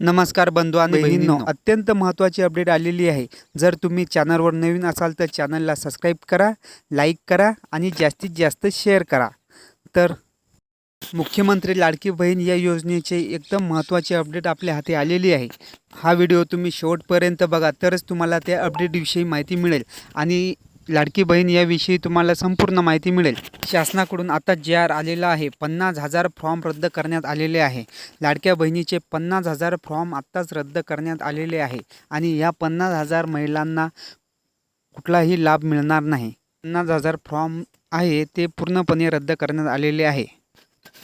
नमस्कार बंधू आणि बहिणींनो अत्यंत महत्त्वाची अपडेट आलेली आहे. जर तुम्ही चॅनलवर नवीन असाल तर चॅनलला सबस्क्राईब करा लाईक करा आणि जास्तीत जास्त शेअर करा. तर मुख्यमंत्री लाडकी बहीण या योजनेचे एकदम महत्त्वाची अपडेट आपल्या हाती आलेली आहे. हा व्हिडिओ तुम्ही शेवटपर्यंत बघा तरच तुम्हाला त्या अपडेटविषयी माहिती मिळेल. आणि लाडकी बहीण याविषयी तुम्हाला संपूर्ण माहिती मिळेल. शासनाकडून आता जे आर आलेला आहे. पन्नास हजार फॉर्म रद्द करण्यात आलेले आहे. लाडक्या बहिणीचे पन्नास हजार फॉर्म आत्ताच रद्द करण्यात आलेले आहे आणि या पन्नास हजार महिलांना कुठलाही लाभ मिळणार नाही. पन्नास हजार फॉर्म आहे ते पूर्णपणे रद्द करण्यात आलेले आहे.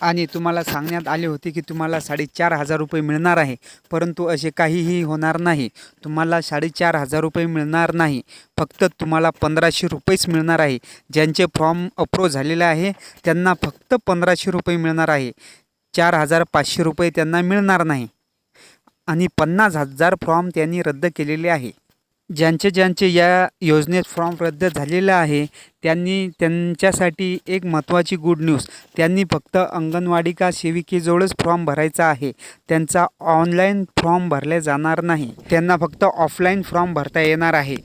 आणि तुम्हाला सांगण्यात आले होते की तुम्हाला साडेचार हजार रुपये मिळणार आहे परंतु असे काहीही होणार नाही. तुम्हाला साडेचार हजार रुपये मिळणार नाही. फक्त तुम्हाला पंधराशे रुपयेच मिळणार आहे. ज्यांचे फॉर्म अप्रूव्ह झालेले आहे त्यांना फक्त पंधराशे रुपये मिळणार आहे. चार हजार पाचशे रुपये त्यांना मिळणार नाही. आणि पन्नास हजार फॉर्म त्यांनी रद्द केलेले आहे. ज्यांचे ज्यांचे या योजनेत फॉर्म रद्द झालेला आहे त्यांनी त्यांच्यासाठी एक महत्त्वाची गुड न्यूज त्यांनी फक्त अंगणवाडी का सेविकेजवळच फॉर्म भरायचा आहे. त्यांचा ऑनलाईन फॉर्म भरले जाणार नाही. त्यांना फक्त ऑफलाईन फॉर्म भरता येणार आहे.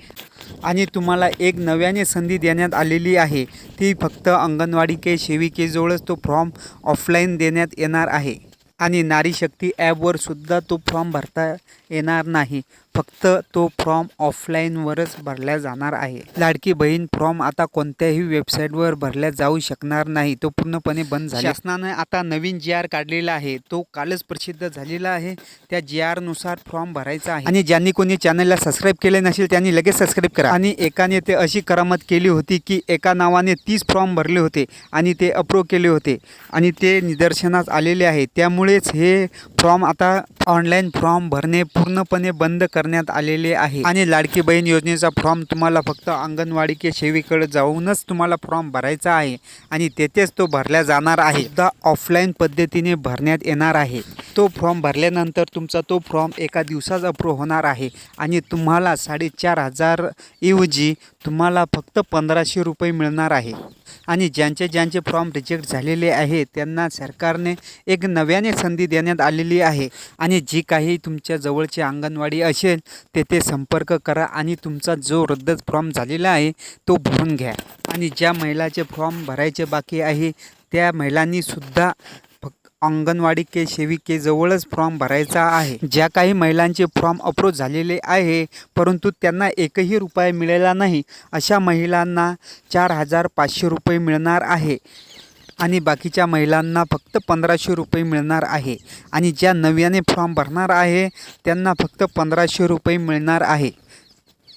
आणि तुम्हाला एक नव्याने संधी देण्यात आलेली आहे. ती फक्त अंगणवाडी के सेविकेजवळच तो फॉर्म ऑफलाईन देण्यात येणार आहे. आणि नारी शक्ती ॲपवर सुद्धा तो फॉर्म भरता येणार नाही. फक्त तो फॉर्म ऑफलाईनवरच भरला जाणार आहे. लाडकी बहीण फॉर्म आता कोणत्याही वेबसाईटवर भरल्या जाऊ शकणार नाही. तो पूर्णपणे बंद झाला. शासनाने आता नवीन जी आर काढलेला आहे. तो कालच प्रसिद्ध झालेला आहे. त्या जी आरनुसार फॉर्म भरायचा आहे. आणि ज्यांनी कोणी चॅनलला सबस्क्राईब केले नसेल त्यांनी लगेच सबस्क्राईब करा. आणि एकाने ते अशी करामत केली होती की एका नावाने तीस फॉर्म भरले होते आणि ते अप्रूव्ह केले होते. आणि ते निदर्शनास आलेले आहे. त्यामुळेच हे फॉर्म आता ऑनलाईन फॉर्म भरणे पूर्णपणे बंद करण्यात आलेले आहे. आणि लाडकी बहीण योजनेचा फॉर्म तुम्हाला फक्त अंगणवाडी के सेवेकडे जाऊनच तुम्हाला फॉर्म भरायचा आहे. आणि तेथेच तो भरला जाणार आहे. सुद्धा ऑफलाईन पद्धतीने भरण्यात येणार आहे. तो फॉर्म भरल्यानंतर तुमचा तो फॉर्म एका दिवसाच अप्रूव्ह होणार आहे. आणि तुम्हाला साडेचार हजार ऐवजी तुम्हाला फक्त पंधराशे रुपये मिळणार आहे. आणि ज्यांचे ज्यांचे फॉर्म रिजेक्ट झालेले आहे त्यांना सरकारने एक नव्याने संधी देण्यात आलेली आहे. आणि म्हणजे जी काही तुमच्या जवळची अंगणवाडी असेल तेथे संपर्क करा आणि तुमचा जो रद्द फॉर्म झालेला आहे तो भरून घ्या. आणि ज्या महिलाचे फॉर्म भरायचे बाकी आहे त्या महिलांनीसुद्धा फक्त अंगणवाडी के सेविकेजवळच फॉर्म भरायचा आहे. ज्या काही महिलांचे फॉर्म अप्रूव्ह झालेले आहे परंतु त्यांना एकही रुपया मिळाला नाही अशा महिलांना चार हजार पाचशे रुपये मिळणार आहे. आणि बाकीच्या महिलांना फक्त पंधराशे रुपये मिळणार आहे. आणि ज्या नव्याने फॉर्म भरणार आहे त्यांना फक्त पंधराशे रुपये मिळणार आहे.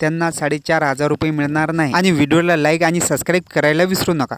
त्यांना साडेचार हजार रुपये मिळणार नाही. आणि व्हिडिओला लाईक आणि सबस्क्राईब करायला विसरू नका.